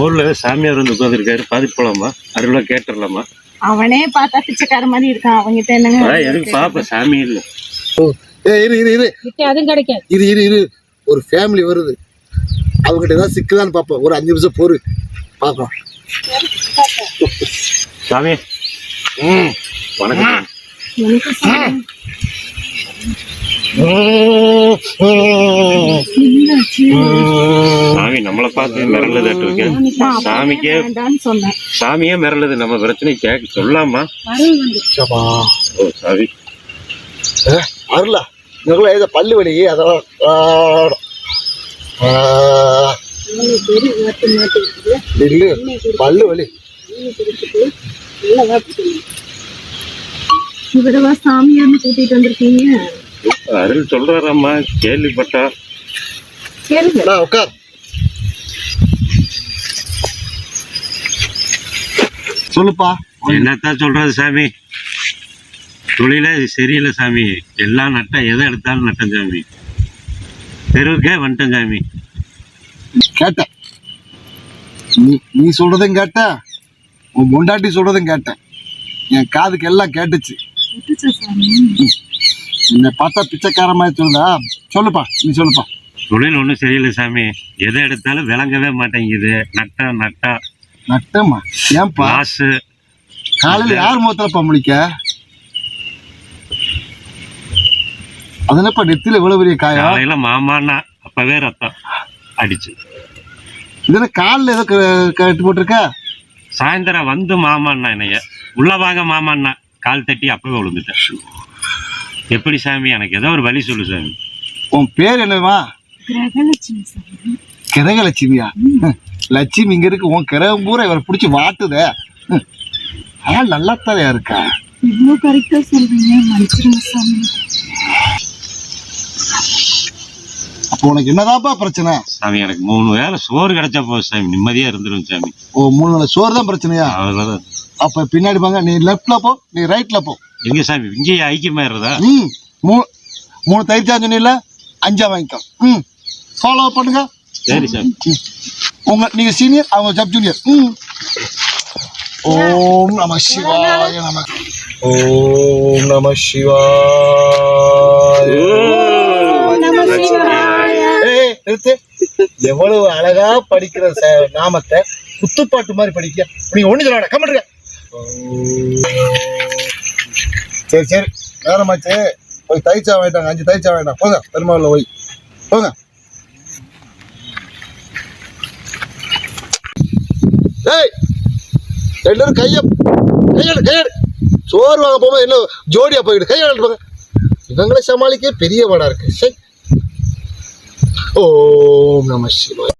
ஊர்ல சாமியார் வந்து உட்காந்துருக்காரு பாதிப்பு போலாமா? அருளா கேட்டுடலாமா அவனே பார்த்தா பிச்சைக்கார மாதிரி இருக்கான். அவங்கிட்ட என்னங்க எதுக்கு பாப்ப? சாமி இல்ல. ஏ இரு இரு இரு. கிட்ட அதுவும் கிடைக்காது. இரு இரு இரு. ஒரு ஃபேமிலி வருது. அவங்ககிட்ட ஏதாவது சிக்குதான்னு பார்ப்போம் ஒரு அஞ்சு நிமிஷம் பொறு. பார்க்கலாம் சாமி. ம் வணக்கம். சாமி. சாமி நம்மளை பார்த்து மிரளுதாட்டு இருக்கு நான் அப்பவே சாமிக்கே சாமியே மிரளுது. நம்ம பிரச்சனை கேட்க சொல்லாமா? வரவு வந்து சபா. ஓ சாமி. ஏ, அருளா. இவங்களும் ஏதோ பல்லு வலி அதெல்லாம் இவ்வளவு இல்லு பல்லு வலி. இவரவா சாமியார்னு கூட்டிட்டு வந்திருக்கீங்க? அருள் சொல்றாராம்மா. கேள்விப்பட்டா கேளுங்க உட்கார் சொல்லுப்பா. என்னத்தான் சொல்றது சாமி? தொழிலே சரியில்லை சாமி. எல்லாம் நட்டா எதை எடுத்தாலும் நட்டம் சாமி. தெருவுக்கே வந்துட்டேன் சாமி. கேட்டேன் நீ நீ சொல்றதும் கேட்டேன் உன் பொண்டாட்டி சொல்றதும் கேட்டேன் என் காதுக்கு எல்லாம் கேட்டுச்சு. என்னை பார்த்தா பிச்சைக்கார மாதிரி சொல்லுதா? சொல்லுப்பா. நீ சொல்லுப்பா. தொழில் ஒன்றும் சரியில்லை சாமி. எதை எடுத்தாலும் விளங்கவே மாட்டேங்குது. நட்டா நட்டா. நட்டமா? ஏன்பா? லாஸு காலையில யார் முகத்துலப்பா முடிக்க அது என்னப்பா நெத்தில இவ்வளவு பெரிய காயம்? காலையில மாமான்னா அப்பவே ரத்தம் அடிச்சு. இது என்ன காலில் ஏதோ கட்டு போட்டிருக்க? சாயந்தரம் வந்து மாமான்னா என்னைய. உள்ள வாங்க மாமான்னா கால் தட்டி அப்பவே விழுந்துட்டேன். எப்படி சாமி? எனக்கு ஏதோ ஒரு வழி சொல்லு சாமி. உன் பேர் என்னவா? கிரகலட்சுமியா? ஹம், லட்சுமி இங்க இருக்கு. உன் கிரகம் பூரா இவரை பிடிச்சி வாட்டுதே. ஹம், ஆள் நல்லாத்தானே இருக்கா? இவ்வளோ கரெக்டா சொல்றீங்க அப்போ உனக்கு என்னதான்ப்பா பிரச்சனை? சாமி எனக்கு மூணு வேளை சோறு கிடைச்சா போதும் சாமி. நிம்மதியா இருந்துரும் சாமி. ஓ மூணு வேளை சோறு தான் பிரச்சனையா? அவ்வளவுதான். அப்ப பின்னாடி பாங்க நீ லெஃப்ட்ல போ நீ ரைட்ல போ. எங்க சாமி? இங்கேயே ஐக்கியமாயிருதா ம் மூணு மூணு தயிர்ச்சா சொன்னீங்கல்ல அஞ்சா வாங்கிக்கோ. ம். ஃபாலோ பண்ணுங்க. சரி சாமி ம். உங்க நீங்க சீனியர் அவங்க சப் ஜூனியர் ம். ஓம் நம சிவாய நம. ஓம் நம சிவாய. எவ்வளவு அழகா படிக்கிற நாமத்தை குத்துப்பாட்டு மாதிரி படிக்க நீங்க ஒண்ணு சொல்ல கமெண்ட்ருங்க சரி சரி. நேரமாச்சு. போய் தைச்சா வேண்டாங்க அஞ்சு தைச்சா வேண்டாம். போங்க பெருமாள் போய். போங்க. ஏய் ரெண்டு கைய கையாடு கையாடு. சோறு வாங்க போகும்போது என்ன ஜோடியா போயிட்டு கையாடு இவங்களை சமாளிக்க பெரிய வாடா இருக்கு. சை ஓம் நம சிவாய்.